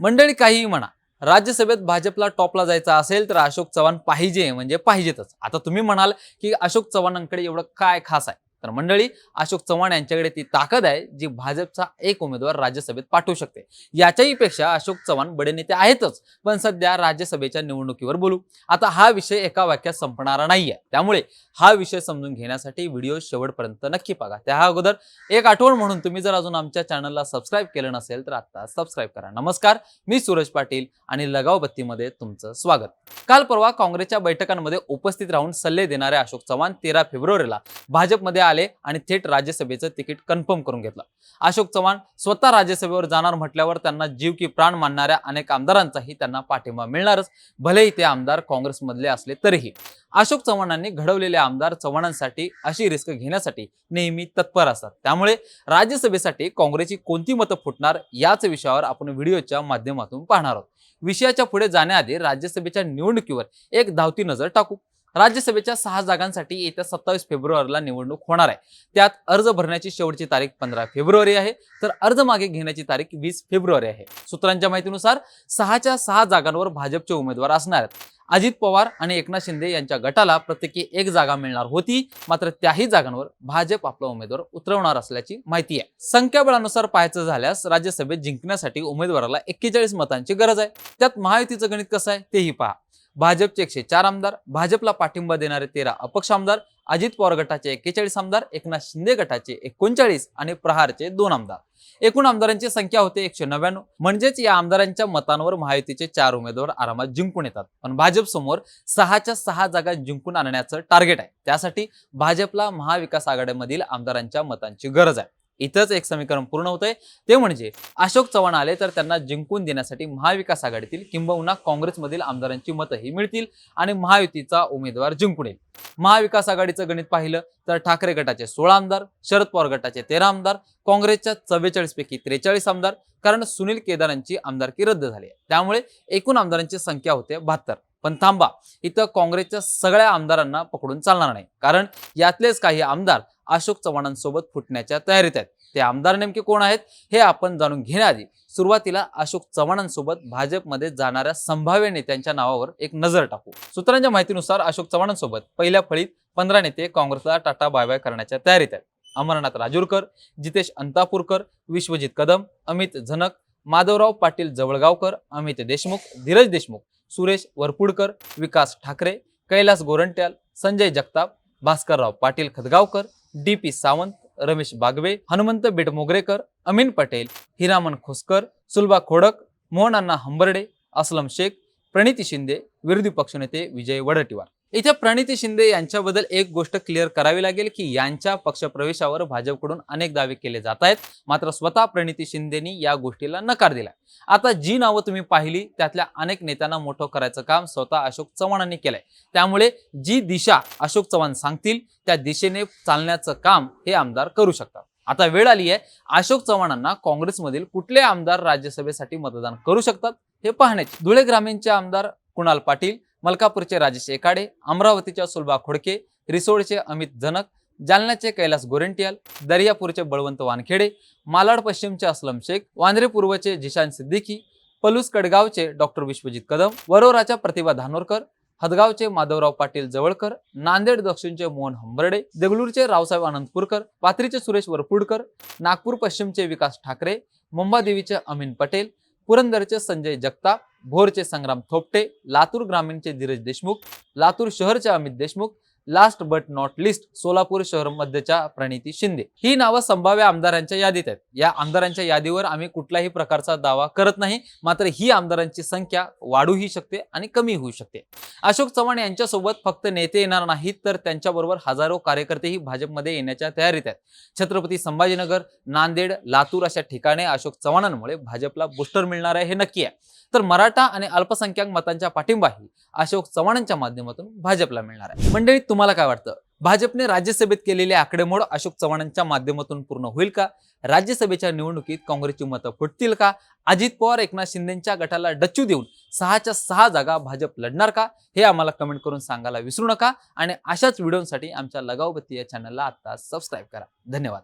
मंडळी काहीही म्हणा. राज्यसभेत भाजपला टॉपला जायचा असेल तर अशोक चव्हाण पाहिजे म्हणजे पाहिजेतच. आता तुम्ही म्हणाल की अशोक चव्हाणांकडे एवढं काय खास आहे? तर मंडळी अशोक चव्हाण यांच्याकडे ती ताकद आहे जी भाजपचा एक उमेदवार राज्यसभेत पाठवू शकते. याच्याही पेक्षा अशोक चव्हाण बडे नेते आहेतच पण सध्या राज्यसभेच्या निवडणुकीवर बोलू. आता हा विषय एका वाक्यात संपणारा नाहीये. त्यामुळे हा विषय समजून घेण्यासाठी व्हिडिओ शेवटपर्यंत नक्की बघा. त्या अगोदर एक आठवण म्हणून तुम्ही जर अजून आमच्या चॅनलला सबस्क्राईब केलं नसेल तर आता सबस्क्राईब करा. नमस्कार मी सूरज पाटील आणि लगाव बत्तीमध्ये तुमचं स्वागत. काल परवा काँग्रेसच्या बैठकांमध्ये उपस्थित राहून सल्ले देणारे अशोक चव्हाण तेरा फेब्रुवारीला भाजपमध्ये आले आणि थेट राज्यसभेचं तिकीट कन्फर्म करून घेतलं. अशोक चव्हाण स्वतः राज्यसभेवर जाणार म्हटल्यावर त्यांना जीव की प्राण मानणाऱ्या अनेक आमदारांचाही त्यांना पाठिंबा मिळणारच. भलेही ते आमदार काँग्रेसमधले असले तरीही. अशोक चव्हाणांनी घडवलेले आमदार चव्हाणांसाठी अशी रिस्क घेण्यासाठी नेहमी तत्पर असतात. त्यामुळे राज्यसभेसाठी काँग्रेसची कोणती मतं फुटणार याच विषयावर आपण व्हिडिओच्या माध्यमातून पाहणार आहोत. विषयाच्या पुढे जाण्याआधी राज्यसभेच्या निवडणुकीवर एक धावती नजर टाकू. राज्यसभेच्या सहा जागांसाठी येत्या सत्तावीस फेब्रुवारीला निवडणूक होणार आहे. त्यात अर्ज भरण्याची शेवटची तारीख पंधरा फेब्रुवारी आहे. तर अर्ज मागे घेण्याची तारीख वीस फेब्रुवारी आहे. सूत्रांच्या माहितीनुसार सहाच्या सहा जागांवर भाजपचे उमेदवार असणार आहेत. अजित पवार आणि एकनाथ शिंदे यांच्या गटाला प्रत्येकी एक जागा मिळणार होती. मात्र त्याही जागांवर भाजप आपला उमेदवार उतरवणार असल्याची माहिती आहे. संख्याबळानुसार पाहायचं झाल्यास राज्यसभेत जिंकण्यासाठी उमेदवाराला एक्केचाळीस मतांची गरज आहे. त्यात महायुतीचं गणित कसं आहे? तेही पहा. भाजपचे एकशे चार आमदार भाजपला पाठिंबा देणारे तेरा अपक्ष आमदार अजित पवार गटाचे एक्केचाळीस आमदार एकनाथ शिंदे गटाचे एकोणचाळीस आणि प्रहारचे दोन आमदार. एकूण आमदारांची संख्या होते एकशे नव्याण्णव. म्हणजेच या आमदारांच्या मतांवर महायुतीचे चार उमेदवार आरामात जिंकून येतात. पण भाजप समोर सहाच्या सहा जागा जिंकून आणण्याचं टार्गेट आहे. त्यासाठी भाजपला महाविकास आघाडीमधील आमदारांच्या मतांची गरज आहे. इथंच एक समीकरण पूर्ण होतंय. ते म्हणजे अशोक चव्हाण आले तर त्यांना जिंकून देण्यासाठी महाविकास आघाडीतील किंबहुना काँग्रेसमधील आमदारांची मतंही मिळतील आणि महायुतीचा उमेदवार जिंकून येईल. महाविकास आघाडीचं गणित पाहिलं तर ठाकरे गटाचे सोळा आमदार शरद पवार गटाचे तेरा आमदार काँग्रेसच्या चव्वेचाळीस पैकी त्रेचाळीस आमदार कारण सुनील केदारांची आमदारकी रद्द झाली आहे. त्यामुळे एकूण आमदारांची संख्या होते बहात्तर. पण थांबा इथं काँग्रेसच्या सगळ्या आमदारांना पकडून चालणार नाही. कारण यातलेच काही आमदार अशोक चव्हाणांसोबत फुटण्याच्या तयारीत आहेत. ते आमदार नेमके कोण आहेत हे आपण जाणून घेण्याआधी सुरुवातीला अशोक चव्हाणांसोबत भाजपमध्ये जाणाऱ्या संभाव्य नेत्यांच्या नावावर एक नजर टाकू. सूत्रांच्या माहितीनुसार अशोक चव्हाणांसोबत पहिल्या फळीत पंधरा नेते काँग्रेसला टाटा बाय बाय करण्याच्या तयारीत आहेत. अमरनाथ राजूरकर जितेश अंतापूरकर विश्वजित कदम अमित झनक माधवराव पाटील जवळगावकर अमित देशमुख धीरज देशमुख सुरेश वरपुडकर विकास ठाकरे कैलास गोरंट्याल संजय जगताप भास्करराव पाटील खदगावकर डी पी सावंत रमेश बागवे हनुमंत बेटमोगरेकर अमीन पटेल हिरामन खोसकर सुलभा खोडक मोहन अण्णा हंबर्डे असलम शेख प्रणिती शिंदे विरोधी पक्षनेते विजय वडटीवार. इथे प्रणिती शिंदे यांच्याबद्दल एक गोष्ट क्लिअर करावी लागेल की यांच्या पक्षप्रवेशावर भाजपकडून अनेक दावे केले जात आहेत. मात्र स्वतः प्रणिती शिंदेनी या गोष्टीला नकार दिला. आता जी नावं तुम्ही पाहिली त्यातल्या अनेक नेत्यांना मोठं करायचं काम स्वतः अशोक चव्हाणांनी केलंय. त्यामुळे जी दिशा अशोक चव्हाण सांगतील त्या दिशेने चालण्याचं काम हे आमदार करू शकतात. आता वेळ आली आहे अशोक चव्हाणांना काँग्रेसमधील कुठले आमदार राज्यसभेसाठी मतदान करू शकतात हे पाहण्याची. धुळे ग्रामीणचे आमदार कुणाल पाटील मलकापूरचे राजेश एकाडे अमरावतीच्या सुलभा खोडके रिसोडचे अमित जनक जालन्याचे कैलास गोरेंटियाल दर्यापूरचे बळवंत वानखेडे मालाड पश्चिमचे असलम शेख वांद्रे पूर्वचे जिशान सिद्दीकी पलूस कडगावचे डॉक्टर विश्वजित कदम वरोराच्या प्रतिभा धानोरकर हदगावचे माधवराव पाटील जवळकर नांदेड दक्षिणचे मोहन हंबर्डे देगलूरचे रावसाहेब आनंदपूरकर पाथरीचे सुरेश वरपुडकर नागपूर पश्चिमचे विकास ठाकरे मुंबादेवीचे अमीन पटेल पुरंदरचे संजय जगताप भोरचे संग्राम थोपटे लातूर ग्रामीणचे Dhiraj Deshmukh Latur शहरचे Amit Deshmukh last but not least Solapur शहर मध्यच्या प्रणिती शिंदे. ही नावं संभाव्य आमदारांच्या यादीत आहेत. या आमदारांच्या यादीवर आम्ही कुठल्याही प्रकारचा दावा करत नाही. मात्र ही आमदारांची संख्या वाढूही शकते आणि कमी होऊ शकते. अशोक चव्हाण यांच्यासोबत फक्त नेते येणार नाहीत तर त्यांच्याबरोबर हजारो कार्यकर्तेही भाजपमध्ये येण्याच्या तयारीत आहेत. छत्रपती संभाजीनगर नांदेड लातूर अशा ठिकाणी अशोक चव्हाणांमुळे भाजपला बुस्टर मिळणार आहे हे नक्की आहे. तर मराठा आणि अल्पसंख्याक मतांच्या पाठिंबाही अशोक चव्हाणांच्या माध्यमातून भाजपला मिळणार आहे. मंडळी तुम्हाला काय वाटतं? भाजपने राज्यसभेत केलेले आकडेमोड अशोक चव्हाणांच्या माध्यमातून पूर्ण होईल का? राज्यसभेच्या निवडणुकीत काँग्रेसची मतं फुटतील का? अजित पवार एकनाथ शिंदेच्या गटाला डच्चू देऊन सहाच्या सहा जागा भाजप लढणार का? हे आम्हाला कमेंट करून सांगायला विसरू नका आणि अशाच व्हिडिओसाठी आमच्या लगावबत्ती या चॅनलला आता सबस्क्राईब करा. धन्यवाद.